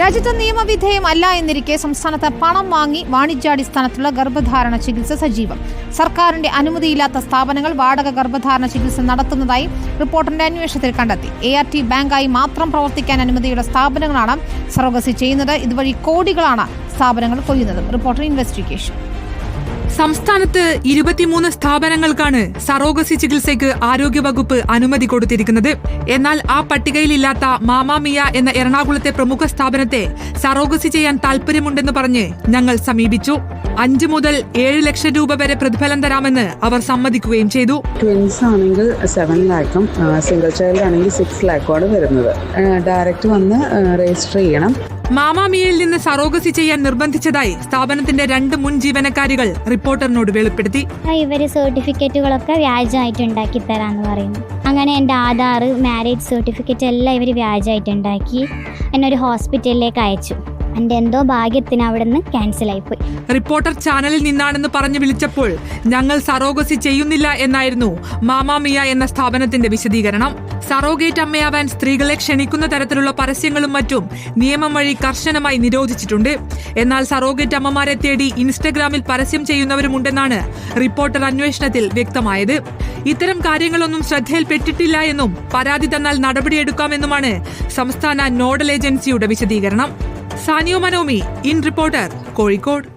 രാജ്യത്ത് നിയമവിധേയമല്ല എന്നിരിക്കെ സംസ്ഥാനത്ത് പണം വാങ്ങി വാണിജ്യാടിസ്ഥാനത്തുള്ള ഗർഭധാരണ ചികിത്സ സജീവം. സർക്കാരിന്റെ അനുമതിയില്ലാത്ത സ്ഥാപനങ്ങൾ വാടക ഗർഭധാരണ ചികിത്സ നടത്തുന്നതായി റിപ്പോർട്ടിന്റെ അന്വേഷണത്തിൽ കണ്ടെത്തി. എ ആർ ടി ബാങ്കായി മാത്രം പ്രവർത്തിക്കാൻ അനുമതിയുള്ള സ്ഥാപനങ്ങളാണ് സർവകസി ചെയ്യുന്നത്. ഇതുവഴി കോടികളാണ് സ്ഥാപനങ്ങൾ കൊയ്യുന്നത്. റിപ്പോർട്ടർ ഇൻവെസ്റ്റിഗേഷൻ സംസ്ഥാനത്ത് ഇരുപത്തിമൂന്ന് സ്ഥാപനങ്ങൾക്കാണ് സറോഗസി ചികിത്സയ്ക്ക് ആരോഗ്യവകുപ്പ് അനുമതി കൊടുത്തിരിക്കുന്നത്. എന്നാൽ ആ പട്ടികയിലില്ലാത്ത മാമാമിയ എന്ന എറണാകുളത്തെ പ്രമുഖ സ്ഥാപനത്തെ സറോഗസി ചെയ്യാൻ താൽപര്യമുണ്ടെന്ന് പറഞ്ഞ് ഞങ്ങൾ സമീപിച്ചു. അഞ്ചു മുതൽ ഏഴ് ലക്ഷം രൂപ വരെ പ്രതിഫലം തരാമെന്ന് അവർ സമ്മതിക്കുകയും ചെയ്തു. ട്വിൻസ് ആണെങ്കിൽ സെവൻ ലാക്കും സിംഗിൾ ചൈൽഡ് ആണെങ്കിൽ സിക്സ് ലാക്കുമാണ് വരുന്നത്. ഡയറക്റ്റ് വന്ന് രജിസ്റ്റർ ചെയ്യണം. മാമാമിയയിൽ നിന്ന് സറോഗസി ചെയ്യാൻ നിർബന്ധിച്ചതായി സ്ഥാപനത്തിന്റെ രണ്ട് മുൻ ജീവനക്കാരികൾ റിപ്പോർട്ടറിനോട് വെളിപ്പെടുത്തി. ഇവർ സർട്ടിഫിക്കറ്റുകളൊക്കെ വ്യാജമായിട്ട് ഉണ്ടാക്കി തരാന്ന് പറയുന്നു. അങ്ങനെ എന്റെ ആധാർ മാരേജ് സർട്ടിഫിക്കറ്റ് എല്ലാം ഇവർ വ്യാജമായിട്ട് ഉണ്ടാക്കി എന്നെ ഒരു ഹോസ്പിറ്റലിലേക്ക് അയച്ചു. എന്റെ എന്തോ ഭാഗ്യത്തിന് അവിടെ നിന്ന് ക്യാൻസലായിപ്പോയി റിപ്പോർട്ടർ ചാനലിൽ നിന്നാണെന്ന് പറഞ്ഞു വിളിച്ചപ്പോൾ ഞങ്ങൾ സറോഗസി ചെയ്യുന്നില്ല എന്നായിരുന്നു മാമാമിയ എന്ന സ്ഥാപനത്തിന്റെ വിശദീകരണം. സറോഗേറ്റ് അമ്മയാവാൻ സ്ത്രീകളെ ക്ഷണിക്കുന്ന തരത്തിലുള്ള പരസ്യങ്ങളും മറ്റും നിയമം വഴി കർശനമായി നിരോധിച്ചിട്ടുണ്ട്. എന്നാൽ സറോഗേറ്റ് അമ്മമാരെ തേടി ഇൻസ്റ്റഗ്രാമിൽ പരസ്യം ചെയ്യുന്നവരുമുണ്ടെന്നാണ് റിപ്പോർട്ടർ അന്വേഷണത്തിൽ വ്യക്തമായത്. ഇത്തരം കാര്യങ്ങളൊന്നും ശ്രദ്ധയിൽപ്പെട്ടിട്ടില്ല എന്നും പരാതി തന്നാൽ നടപടിയെടുക്കാമെന്നുമാണ് സംസ്ഥാന നോഡൽ ഏജൻസിയുടെ വിശദീകരണം. സാനിയോ മനോമി ഇൻ റിപ്പോർട്ടർ കോഴിക്കോട്.